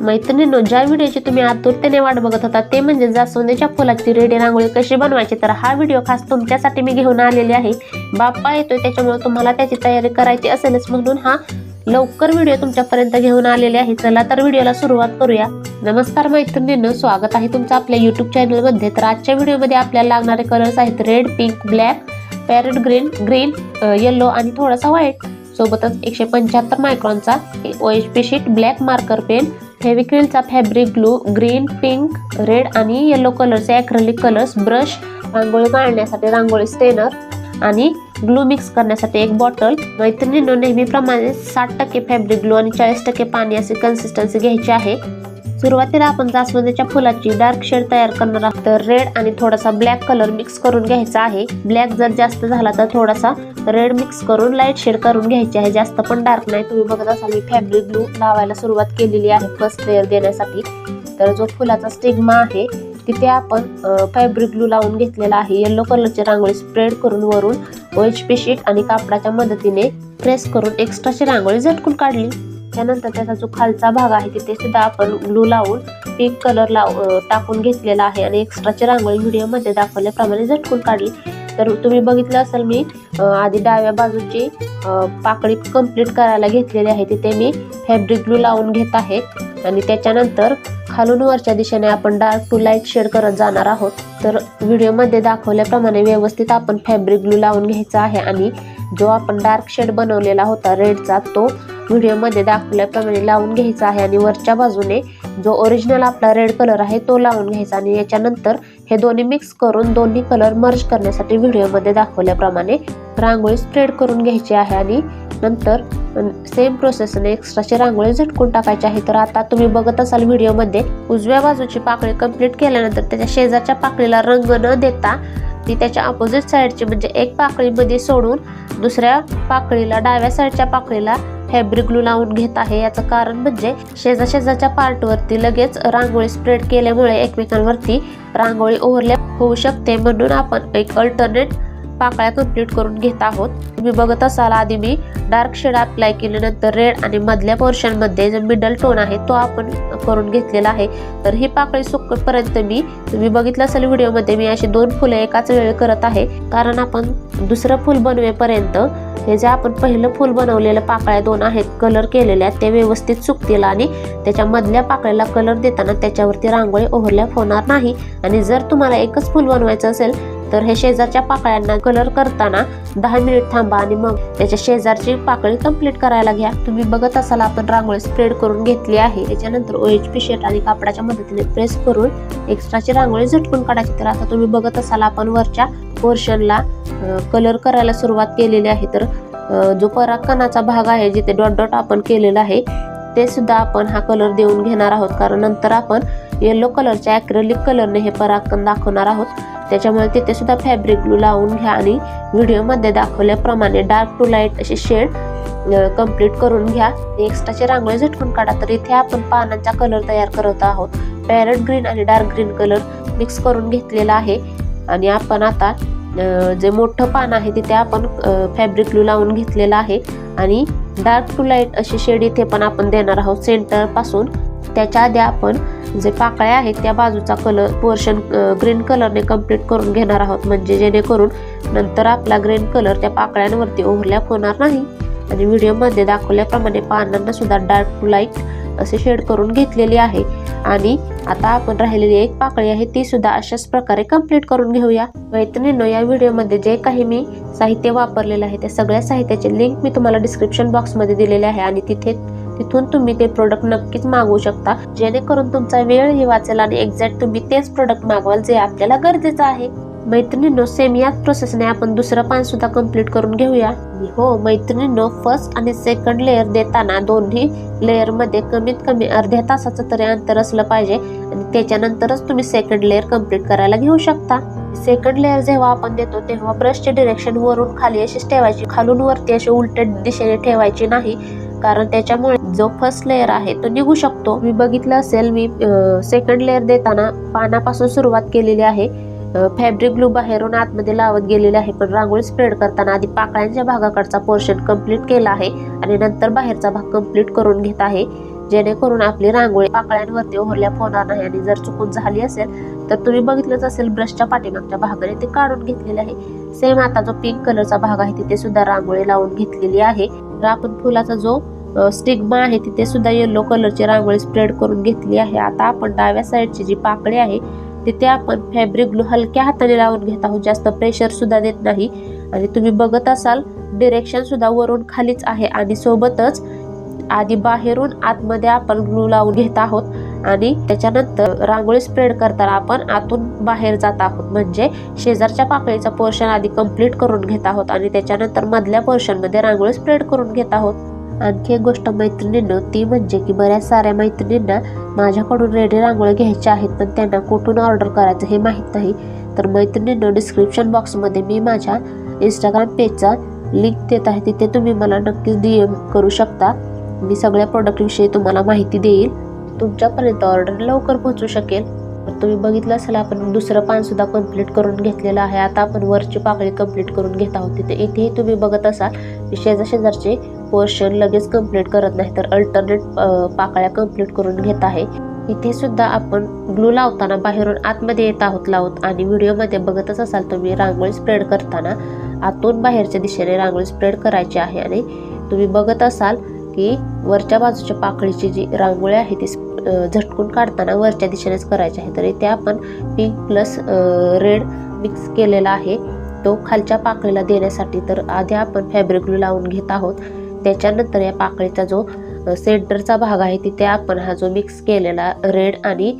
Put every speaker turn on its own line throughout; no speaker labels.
मैत्रिणींनो ज्या व्हिडिओची तुम्ही आतुरतेने वाट बघत होता ते म्हणजे जास्वंदीच्या फुलाची रेडी रांगोळी कशी बनवायची? तर हा व्हिडिओ खास तुमच्यासाठी मी घेऊन आलेली आहे. बाप्पा येतोय त्याच्यामुळे तुम्हाला त्याची तयारी करायची असेलच म्हणून हा लवकर व्हिडिओ तुमच्यापर्यंत घेऊन आलेले आहे. चला तर व्हिडिओला सुरुवात करूया. नमस्कार मैत्रिणींनो स्वागत आहे तुमचं आपल्या युट्यूब चॅनलमध्ये तर आजच्या व्हिडिओमध्ये आपल्याला लागणारे कलर्स आहेत red pink black parrot green green yellow आणि थोडासा व्हाईट सोबतच एकशे पंच्याहत्तर मायक्रॉनचा O H P sheet black marker pen फेविक्रिलचा fabric glue green pink red आणि येलो कलरचे ॲक्रेलिक कलर्स ब्रश रांगोळी काढण्यासाठी रांगोळी स्टेनर आणि ग्लू मिक्स करण्यासाठी एक बॉटल मैत्रिणींनो नेहमीप्रमाणे साठ टक्के फॅब्रिक ग्लू आणि चाळीस टक्के पाणी अशी कन्सिस्टन्सी घ्यायची आहे. सुरुवातीला आपण जास्वंदीच्या फुलाची डार्क शेड तयार करणार आहोत. तर रेड आणि थोडासा ब्लॅक कलर मिक्स करून घ्यायचा आहे. ब्लॅक जर जास्त झाला तर थोडासा रेड मिक्स करून लाइट शेड करून घ्यायची आहे. जास्त पण डार्क नाही. तुम्ही बघत असाल मी फॅब्रिक ग्लू लावायला सुरुवात केलेली आहे फर्स्ट लेअर देण्यासाठी. तर जो फुलाचा स्टिग्मा आहे तिथे आपण फॅब्रिक ग्लू लावून घेतलेला आहे. येलो कलरची रांगोळी स्प्रेड करून वरून ओ एच पी शीट आणि कापडाच्या मदतीने प्रेस करून एक्स्ट्राची रांगोळी झटकून काढली. त्यानंतर त्याचा जो खालचा भाग आहे तिथे सुद्धा आपण ग्लू लावून पिंक कलर लाव टाकून घेतलेला आहे. आणि एक्स्ट्राची रांगोळी व्हिडिओमध्ये दाखवल्याप्रमाणे झटकून काढली. तर तुम्ही बघितलं असेल मी आधी डाव्या बाजूची पाकळी कंप्लीट करायला घेतलेली आहे. तिथे मी फॅब्रिक ग्लू लावून घेत आहे. आणि त्याच्यानंतर खालून वरच्या दिशेने आपण डार्क टू लाइट शेड करत जाणार आहोत. तर व्हिडिओमध्ये दाखवल्याप्रमाणे व्यवस्थित आपण फॅब्रिक ग्लू लावून घ्यायचा आहे. आणि जो आपण डार्क शेड बनवलेला होता रेडचा तो व्हिडिओमध्ये दाखवल्याप्रमाणे लावून घ्यायचा आहे आणि वरच्या बाजूने जो ओरिजिनल आपला रेड कलर आहे तो लावून घ्यायचा आणि याच्यानंतर हे दोन्ही मिक्स करून दोन्ही कलर मर्ज करण्यासाठी व्हिडिओमध्ये दाखवल्याप्रमाणे रांगोळी स्प्रेड करून घ्यायची आहे आणि नंतर सेम प्रोसेसने एक्स्ट्राची रांगोळी झटकून टाकायची आहे. तर आता तुम्ही बघत असाल व्हिडिओमध्ये उजव्या बाजूची पाकळी कंप्लीट केल्यानंतर त्याच्या शेजारच्या पाकळीला रंग न देता ती त्याच्या अपोजिट साईडची म्हणजे एक पाकळीमध्ये सोडून दुसऱ्या पाकळीला डाव्या साईडच्या पाकळीला फॅब्रिक ग्लू लावून घेत आहे. याचं कारण म्हणजे शेजा शेजाच्या पार्टवरती लगेच रांगोळी स्प्रेड केल्यामुळे एकमेकांवरती रांगोळी ओव्हरलॅप होऊ शकते. म्हणून आपण एक अल्टरनेट पाकळ्या कंप्लीट करून घेत आहोत. तुम्ही बघत असाल आधी मी डार्क शेड अप्लाय केल्यानंतर रेड आणि मधल्या पोर्शनमध्ये जो मिडल टोन आहे तो आपण करून घेतलेला आहे. तर ही पाकळी सुकपर्यंत मी तुम्ही बघितलं असेल व्हिडिओमध्ये मी अशी दोन फुलं एकाच वेळी करत आहे. कारण आपण दुसरं फुल बनवेपर्यंत हे जे आपण पहिलं फुल बनवलेलं पाकळ्या दोन आहेत कलर केलेल्या ते व्यवस्थित सुकतील आणि त्याच्या मधल्या पाकळ्याला कलर देताना त्याच्यावरती रांगोळी ओव्हरलॅप होणार नाही. आणि जर तुम्हाला एकच फुल बनवायचं असेल तर हे शेजारच्या पाकळ्यांना कलर करताना दहा मिनिट थांबा आणि मग त्याच्या शेजारची पाकळी कंप्लीट करायला घ्या. तुम्ही बघत असाल आपण रांगोळी स्प्रेड करून घेतली आहे. त्याच्यानंतर ओ एच पी शेट आणि कापडाच्या मदतीने प्रेस करून एक्स्ट्राची रांगोळी झटकून काढायची. तर आता तुम्ही बघत असाल आपण वरच्या पोर्शनला कलर करायला सुरुवात केलेली आहे. तर जो पराकणाचा भाग आहे जिथे डॉट डॉट आपण केलेला आहे ते सुद्धा आपण हा कलर देऊन घेणार आहोत. कारण नंतर आपण येलो कलरच्या ॲक्रेलिक कलरने हे पराकन दाखवणार आहोत. त्याच्यामुळे तिथे सुद्धा फॅब्रिक ग्लू लावून घ्या आणि व्हिडिओमध्ये दाखवल्याप्रमाणे डार्क टू लाइट असे शेड कंप्लीट करून घ्या. एक्स्ट्राचे रांगोळी झटकून काढा. तर इथे आपण पानांचा कलर तयार करत आहोत. पॅरट ग्रीन आणि डार्क ग्रीन कलर मिक्स करून घेतलेला आहे. आणि आपण आता जे मोठं पान आहे तिथे आपण फॅब्रिक ग्लू लावून घेतलेलं आहे. आणि डार्क टू लाइट अशी शेड इथे पण आपण देणार आहोत. सेंटरपासून. त्याच्या आधी आपण जे पाकळ्या आहेत त्या बाजूचा कलर पोर्शन ग्रीन कलरने कंप्लीट करून घेणार आहोत. म्हणजे जेणेकरून नंतर आपला ग्रीन कलर त्या पाकळ्यांवरती ओव्हरलॅप होणार नाही. आणि व्हिडिओमध्ये दाखवल्याप्रमाणे पानांना सुद्धा डार्क टू लाइट असे शेड करून घेतलेली आहे. आणि आता आपण राहिलेली एक पाकळी आहे ती सुद्धा अशाच प्रकारे कंप्लीट करून घेऊया. मैत्रिणींनो या व्हिडिओमध्ये जे काही मी साहित्य वापरलेलं आहे त्या सगळ्या साहित्याचे लिंक मी तुम्हाला डिस्क्रिप्शन बॉक्समध्ये दिलेले आहे आणि तिथे तिथून तुम्ही ते प्रोडक्ट नक्कीच मागवू शकता. जेणेकरून तुमचा वेळही वाचेल आणि एक्झॅक्ट तुम्ही तेच प्रोडक्ट मागवाल जे आपल्याला गरजेचं आहे. मैत्रिणींनो सेम याच प्रोसेसने आपण दुसरं पान सुद्धा कंप्लीट करून घेऊया. हो मैत्रिणींनो फर्स्ट आणि सेकंड लेअर देताना दोन्ही लेअरमध्ये कमीत कमी अर्ध्या तासाचं तरी अंतर असलं पाहिजे. आणि त्याच्यानंतरच तुम्ही सेकंड लेअर कंप्लीट करायला घेऊ शकता. सेकंड लेअर जेव्हा आपण देतो तेव्हा ब्रशचे डिरेक्शन वरून खाली अशीच ठेवायची. खालून वरती अशी उलट दिशेने ठेवायची नाही. कारण त्याच्यामुळे जो फर्स्ट लेअर आहे तो निघू शकतो. मी बघितलं असेल मी सेकंड लेअर देताना पानापासून सुरुवात केलेली आहे. फॅब्रिक ग्लू बाहेरून आतमध्ये लावत गेलेले आहे पण रांगोळी स्प्रेड करताना आधी पाकळ्यांच्या भागाकडचा पोर्शन कंप्लीट केला आहे आणि नंतर बाहेरचा भाग कंप्लीट करून घेत आहे. जेणेकरून आपली रांगोळी पाकळ्यांवरती ओव्हरलॅप होणार नाही आणि जर चुकून झाली असेल तर तुम्ही बघितलंच असेल ब्रशच्या पाठीमागच्या भागाने ते काढून घेतलेले आहे. सेम आता जो पिंक कलरचा भाग आहे तिथे सुद्धा रांगोळी लावून घेतलेली आहे. तर आपण फुलाचा जो स्टिग्मा आहे तिथे सुद्धा येलो कलरची रांगोळी स्प्रेड करून घेतली आहे. आता आपण डाव्या साईडची जी पाकळी आहे तिथे आपण फॅब्रिक ग्लू हलक्या हाताने लावून घेत आहोत. जास्त प्रेशर सुद्धा देत नाही. आणि तुम्ही बघत असाल डिरेक्शन सुद्धा वरून खालीच आहे. आणि सोबतच आधी बाहेरून आतमध्ये आपण ग्लू लावून घेत आहोत. आणि त्याच्यानंतर रांगोळी स्प्रेड करताना आपण आतून बाहेर जात आहोत. म्हणजे शेजारच्या पाकळीचा पोर्शन आधी कंप्लीट करून घेत आहोत. आणि त्याच्यानंतर मधल्या पोर्शनमध्ये रांगोळी स्प्रेड करून घेत आहोत. आणखी एक गोष्ट मैत्रिणींनो ती म्हणजे की बऱ्याच साऱ्या मैत्रिणींना माझ्याकडून रेडी रांगोळ्या घ्यायच्या आहेत पण त्यांना कुठून ऑर्डर करायचं हे माहीत नाही. तर मैत्रिणींनो डिस्क्रिप्शन बॉक्समध्ये मी माझ्या इंस्टाग्राम पेजचा लिंक देत आहे तिथे तुम्ही मला नक्कीच डी एम करू शकता. मी सगळ्या प्रोडक्टविषयी तुम्हाला माहिती देईल. तुमच्यापर्यंत ऑर्डर लवकर पोहोचू शकेल. तुम्ही बघितलं असेल आपण दुसरं पानसुद्धा कंप्लीट कंप्लीट करून घेतलेलं आहे. आता आपण वरची पाकळी कंप्लीट करून घेत आहोत. तिथे इथेही तुम्ही बघत असाल शेजा शेजारचे पोर्शन लगेच कंप्लीट करत नाही तर अल्टरनेट पाकळ्या कंप्लीट करून घेत आहे. इथे सुद्धा आपण ग्लू लावताना बाहेरून आतमध्ये येत आहोत लावत. आणि व्हिडिओमध्ये बघतच असाल तुम्ही रांगोळी स्प्रेड करताना आतून बाहेरच्या दिशेने रांगोळी स्प्रेड करायची आहे. आणि तुम्ही बघत असाल की वरच्या बाजूच्या पाकळीची जी रांगोळी आहे ती झटकून काढताना वरच्या दिशेनेच करायची आहे. तर इथे आपण पिंक प्लस रेड मिक्स केलेला आहे. तो खालच्या पाकळीला देण्यासाठी तर आधी आपण फॅब्रिक ग्लू लावून घेत आहोत. त्याच्यानंतर या पाकळीचा जो सेंटरचा भाग आहे तिथे आपण हा जो मिक्स केलेला रेड आणि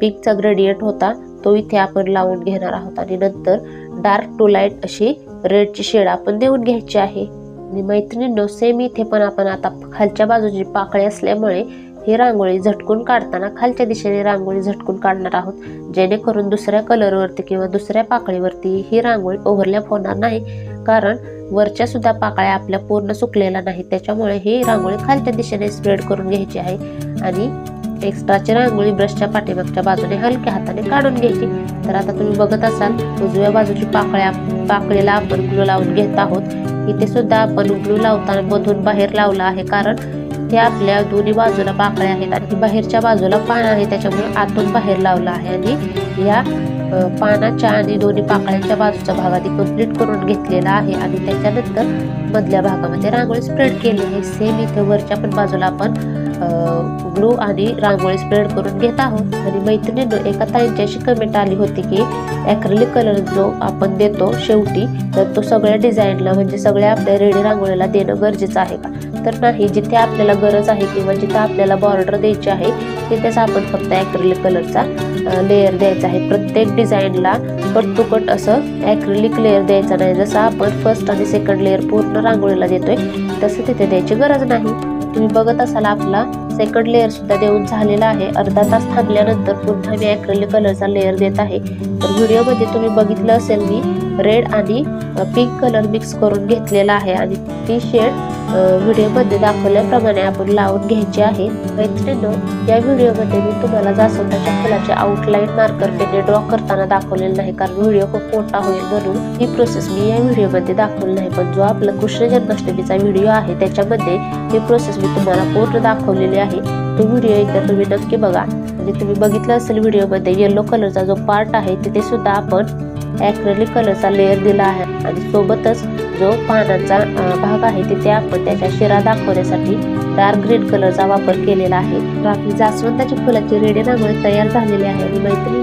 पिंकचा ग्रेडियंट होता तो इथे आपण लावून घेणार आहोत. आणि नंतर डार्क टू लाइट अशी रेडची शेड आपण देऊन घ्यायची आहे. आणि मैत्रिणींनो सेम इथे पण आपण आता खालच्या बाजूची पाकळी असल्यामुळे ही रांगोळी झटकून काढताना खालच्या दिशेने रांगोळी झटकून काढणार आहोत. जेणेकरून दुसऱ्या कलरवरती किंवा दुसऱ्या पाकळीवरती ही रांगोळी ओव्हरलॅप होणार नाही. कारण वरच्या सुद्धा पाकळ्या आपल्या पूर्ण सुकलेल्या नाही त्याच्यामुळे ही रांगोळी खालच्या दिशेने स्प्रेड करून घ्यायची आहे. आणि एक्स्ट्राची रांगोळी ब्रशच्या पाठीमागच्या बाजूने हलक्या हाताने काढून घ्यायची. तर आता तुम्ही बघत असाल उजव्या बाजूची पाकळ्या पाकळीला आपण ग्लू लावून घेत आहोत. इथे सुद्धा आपण ग्लू लावताना मधून बाहेर लावला आहे. कारण इथे आपल्या दोन्ही बाजूला पाकळ्या आहेत आणि बाहेरच्या बाजूला पान आहे त्याच्यामुळे आतून बाहेर लावला आहे आणि या पानाच्या आणि दोन्ही पाकळ्यांच्या बाजूचा भाग आधी कंप्लीट करून घेतलेला आहे आणि त्याच्यानंतर मधल्या भागामध्ये रांगोळी स्प्रेड केली आहे. सेम इथे वरच्या पण बाजूला आपण ग्लू आणि रांगोळी स्प्रेड करून घेत आहोत. आणि मैत्रिणीनं एका ताईंची अशी कमेंट आली होती की ॲक्रेलिक कलर जो आपण देतो शेवटी तर तो सगळ्या डिझाईनला म्हणजे सगळ्या आपल्या रेडी रांगोळीला देणं गरजेचं आहे का? तर नाही जिथे आपल्याला गरज आहे किंवा जिथे आपल्याला बॉर्डर द्यायची आहे तिथेच आपण फक्त ॲक्रेलिक कलरचा लेअर द्यायचा आहे. प्रत्येक डिझाईनला कट असं ॲक्रेलिक लेअर द्यायचा नाही. जसं आपण फर्स्ट आणि सेकंड लेअर पूर्ण रांगोळीला देतोय तसं तिथे द्यायची गरज नाही. तुम्ही बघत असाल आपला. सेकंड लेअर सुद्धा देऊन झालेला आहे. अर्धा तास थांबल्यानंतर पुन्हा मी ॲक्रेलिक कलरचा लेअर देत आहे. तर व्हिडिओमध्ये तुम्ही बघितलं असेल मी रेड आणि पिंक कलर मिक्स करून घेतलेला आहे. आणि ती शेड व्हिडिओमध्ये दाखवल्याप्रमाणे आपण लावून घ्यायची आहे. मैत्रिणींनो या व्हिडिओमध्ये मी तुम्हाला जास्वंदाच्या फुलाचे आउटलाईन मार्कर पेने ड्रॉ करताना दाखवलेलं नाही कारण व्हिडिओ खूप मोठा होईल म्हणून ही प्रोसेस मी या व्हिडिओमध्ये दाखवली नाही. पण जो आपला कृष्ण जन्माष्टमीचा व्हिडिओ आहे त्याच्यामध्ये ही प्रोसेस मी तुम्हाला पूर्ण दाखवलेली आहे. तो व्हिडिओ एकदा तुम्ही नक्की बघा. म्हणजे तुम्ही बघितलं असेल व्हिडिओमध्ये येलो कलरचा जो पार्ट आहे तिथे सुद्धा आपण ॲक्रेलिक कलरचा लेअर दिला आहे. आणि सोबतच जो पानांचा भाग आहे तिथे आपण त्याच्या शिरा दाखवण्यासाठी डार्क ग्रीन कलरचा वापर केलेला आहे. तर जास्वंदाच्या फुलाची रेडी रांगोळी तयार झालेली आहे आणि मैत्रिणी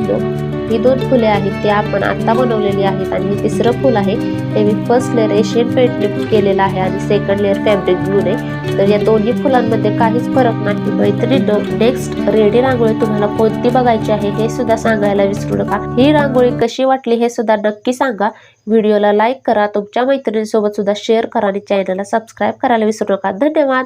ही दोन फुले आहेत ते आपण आता बनवलेली आहेत आणि हे तिसरं फुल आहे ते मी फर्स्ट लेअर एशियन पेंट केलेलं आहे आणि सेकंड लेअर फॅब्रिक ग्लूने तर या दोन्ही फुलांमध्ये काहीच फरक नाही. मैत्रिणी नेक्स्ट रेडी रांगोळी तुम्हाला कोणती बघायची आहे हे सुद्धा सांगायला विसरू नका. ही रांगोळी कशी वाटली हे सुद्धा नक्की सांगा. व्हिडिओला लाईक करा तुमच्या मैत्रिणींसोबत सुद्धा शेअर करा आणि चॅनलला सबस्क्राईब करायला विसरू नका. धन्यवाद!